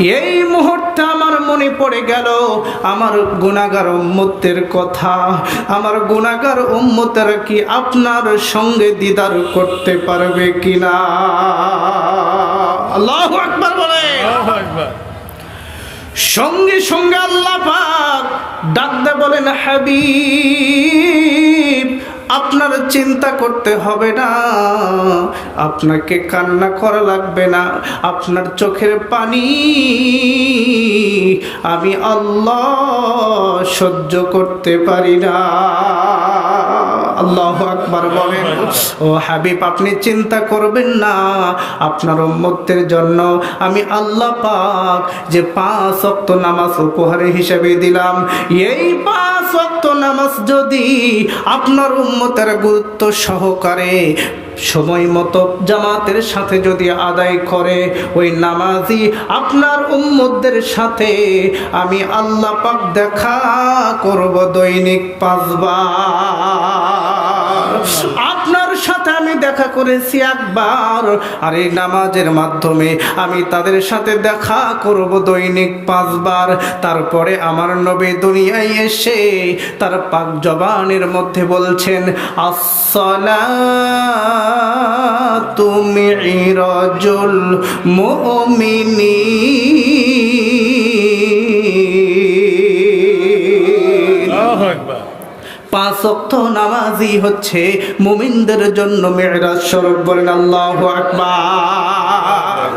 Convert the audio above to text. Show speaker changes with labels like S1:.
S1: এই মুহূর্তে আমার মনে পড়ে গেল আমার গুণাগার উম্মতের কথা। আমার গুণাগার উম্মতের কি আপনার সঙ্গে দিদার করতে পারবে কিনা? আল্লাহ আকবার বলে সঙ্গে সঙ্গে আল্লাহ পাক ডাকতে বলেন হাবিব আপনার চিন্তা করতে হবে না। আপনাকে কান্না করা লাগবে না। আপনার চোখের পানি আমি আল্লাহ সহ্য করতে পারি না। আল্লাহ আকবার বলেন, ও হাবিব, আপনি চিন্তা করবেন না। আপনার উম্মতের জন্য আমি আল্লাহ পাক যে পাঁচ অক্ত নামাজ উপহার হিসেবে দিলাম। এই পাঁচ অক্ত নামাজ যদি আপনার গুরুত্ব সহকারে সময় মতো জামাতের সাথে যদি আদায় করে, ওই নামাজি আপনার উম্মতদের সাথে আমি আল্লাহ দেখা করব দৈনিক পাঁচবার। সাথে আমি দেখা করেছি একবার। আর এই নামাজের মাধ্যমে আমি তাদের সাথে দেখা করব দৈনিক পাঁচবার। তারপরে আমার নবী দুনিয়ায় এসে তার পাক জবানের মধ্যে বলছেন আসসালা তুমি রজুল মুমিনী পাঁচ অক্ত নামাজই হচ্ছে মুমিনদের জন্য মেয়েরাজ স্বরূপ বলেন আল্লাহ আকবার।